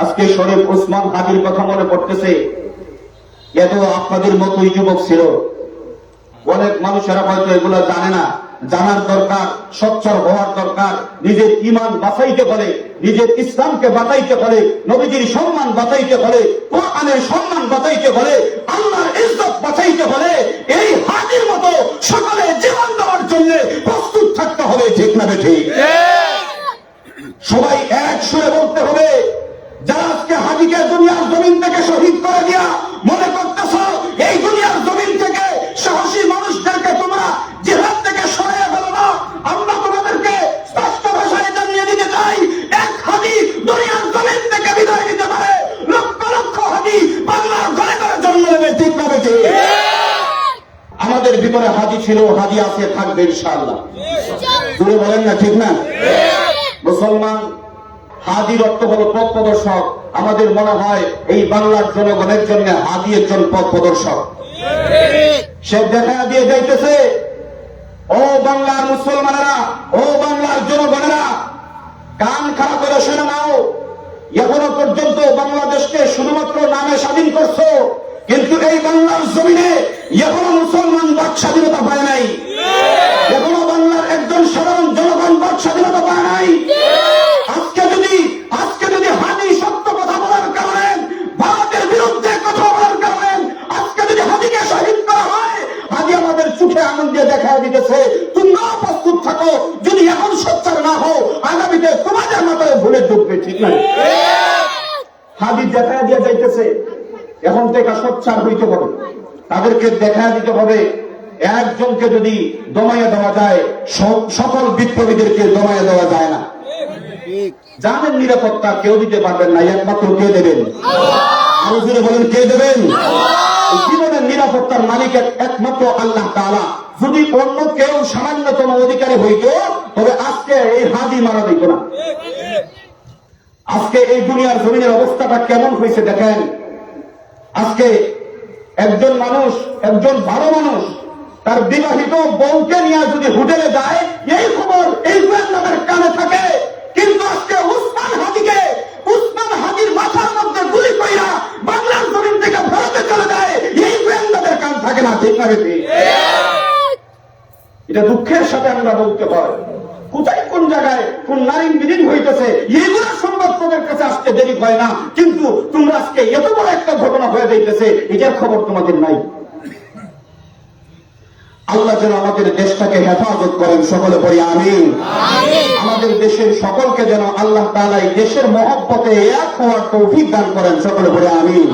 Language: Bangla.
আজকে শরীফ ওসমান হাজির কথা মনে পড়তেছে। এত আপনাদের মতোই যুবক ছিল। অনেক মানুষেরা হয়তো এগুলো জানে না। জানার দরকার সচ্ছল হওয়ার দরকার। নিজের ইমান বাঁচাইতে পারে নিজের ইসলামকে বাঁচাইতে পারে নবীজির সম্মান বাঁচাইতে পারে কোরআনের সম্মান বাঁচাইতে পারে আল্লাহর ইজ্জত বাঁচাইতে পারে এই হাজির মতো সকালে জীবন দেওয়ার জন্য প্রস্তুত থাকতে হবে ঠিক না ঠিক। সবাই এক সুরে বলতে হবে যারা আজকে হাজিকে থেকে শহীদ করে দিয়া মনে করতেছ এই দুনিয়ার জমিন থেকে সাহসী মানুষদেরকে তোমরা জিহাদ থেকে সরিয়ে ফেলো না। আমরা তোমাদেরকে স্পষ্ট ভাষায় জানিয়ে দিতে চাই এক হাজি দুনিয়ার জমিন থেকে বিদায় নিতে পারে। লক্ষ লক্ষ হাজি বাংলার ঘরে ঘরে জন্ম নেবে ঠিক বেঠে? আমাদের ভিতরে হাজি ছিল হাজি আছে থাকবে ইনশাআল্লাহ। দূরে বলেন না ঠিক না? মুসলমান হাজির অর্থ হল পথ প্রদর্শক। আমাদের মনে হয় এই বাংলার জনগণের জন্য হাজি একজন পথ প্রদর্শক। সে দেখা দিয়ে যাইতেছে, ও বাংলার মুসলমানেরা, ও বাংলার জনগণেরা, কান খারাপ করে শুনে নাও। এখনও পর্যন্ত বাংলাদেশকে শুধুমাত্র নামে স্বাধীন করছ, কিন্তু এই বাংলার জমিনে এখনও মুসলমান বাক স্বাধীনতা পায় নাই। দিয়ে দেখা দিতেছে তোমরাও প্রস্তুত থাকো, যদি এখন সোচ্চার না হও, আগামীতে তোমাদের মাথায় ভুলে ঢুকবে, ঠিক না হাদি দেখা দিয়ে যাইতেছে, এখন থেকে সোচ্চার হইতে হবে। তাদেরকে দেখা দিতে হবে, একজনকে যদি দমাইয়া দেওয়া যায় সকল বিপ্লবীদেরকে দমাইয়া দেওয়া যায় না। জানেন নিরাপত্তা কেউ দিতে পারবেন না, একমাত্র কে দেবেন? আরও বলেন, কে দেবেন? নিরাপত্তার মালিক এক- একমাত্র আল্লাহ তাআলা। যদি অন্য কেউ সামান্যতম অধিকারী হইতো তবে আজকে এই হাদি মারা দিত না। আজকে এই দুনিয়ার জমিনের অবস্থাটা কেমন হয়েছে দেখেন। আজকে একজন মানুষ, একজন ভালো মানুষ, তার বিবাহিত বউকে নিয়ে যদি হোটেলে যায়, এই খবর এই কানে থাকে কিন্তু আজকে উসমান হাজিকে উসমান হাজির মাথার মধ্যে গুলি কইরা বাংলার জমিন থেকে ভারতে চলে যায় এই গোয়েন্দাদের কান থাকে না ঠিক না এটা দুঃখের সাথে আমরা বলতে হয় কোথায় কোন জায়গায় কোন নারী বিলীন হইতেছে এইগুলো সংবাদ তোমাদের কাছে আসতে দেরি হয় না। কিন্তু তোমরা আজকে এত বড় একটা ঘটনা হয়ে যাইতেছে এটার খবর তোমাদের নাই। আল্লাহ যেন আমাদের দেশটাকে হেফাজত করেন সকলে পড়ি আমিন। আমাদের দেশের সকলকে যেন আল্লাহ তাআলা এই দেশের মহব্বতে এক হওয়ার তৌফিক দান করেন সকলে পড়ি আমিন।